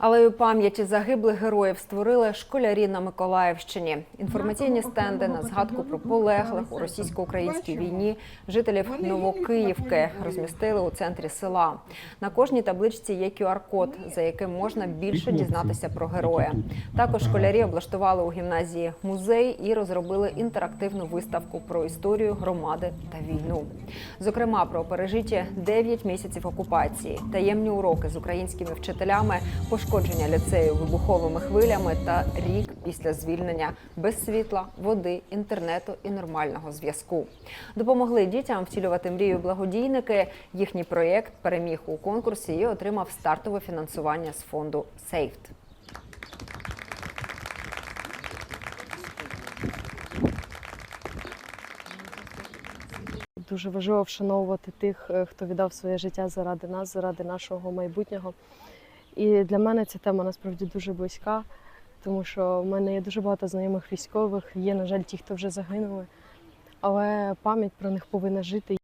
Алею пам'яті загиблих героїв створили школярі на Миколаївщині. Інформаційні стенди на згадку про полеглих у російсько-українській війні жителів Новокиївки розмістили у центрі села. На кожній табличці є QR-код, за яким можна більше дізнатися про героя. Також школярі облаштували у гімназії музей і розробили інтерактивну виставку про історію громади та війну. Зокрема, про пережиті 9 місяців окупації, таємні уроки з українськими вчителями, пошкодження ліцею вибуховими хвилями та рік після звільнення без світла, води, інтернету і нормального зв'язку. Допомогли дітям втілювати мрію благодійники. Їхній проєкт переміг у конкурсі і отримав стартове фінансування з фонду Сейфт. Дуже важливо вшановувати тих, е, хто віддав своє життя заради нас, заради нашого майбутнього. І для мене ця тема насправді дуже близька, тому що в мене є дуже багато знайомих військових, є, на жаль, ті, хто вже загинули. Але пам'ять про них повинна жити.